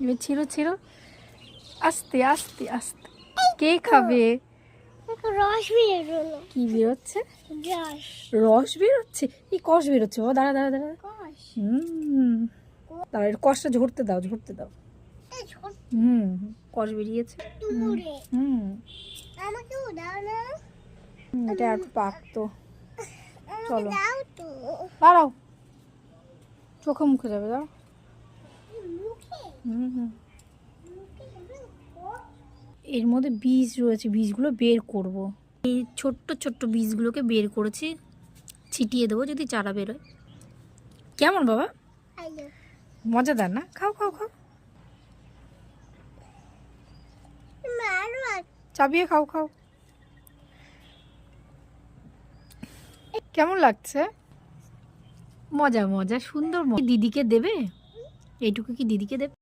এবার ছিঁড়ো ছিঁড়ো। আস্তে আস্তে আস্তে। কে খাবে? রস বেরোলো। কি বেরোচ্ছে? রস। বেরোচ্ছে? কি কষ বেরোচ্ছে? ও দাঁড়া দাঁড়া দাঁড়া। হুম। দাঁড়া কষটা ঝরতে দাও ঝরতে দাও। হুম কষ বেরিয়েছে। হুম এটা আর পাকতো। চলো। দাঁড়াও। চোখে মুখে যাবে দাও মুখে হুম হুম মুখে যাবে কষ? এর মধ্যে বীজ রয়েছে, বীজগুলো বের করব। এই ছোট্ট ছোট্ট বীজগুলোকে বের করেছি, ছিটিয়ে দেবো যদি চারা বেরোয়। কেমন বাবা? মজাদার না? খাও খাও খাও। চাবিয়ে খাও খাও। কেমন লাগছে? মজা মজা, সুন্দর দিদিকে দেবে? এইটুকু কি দিদিকে দেবে?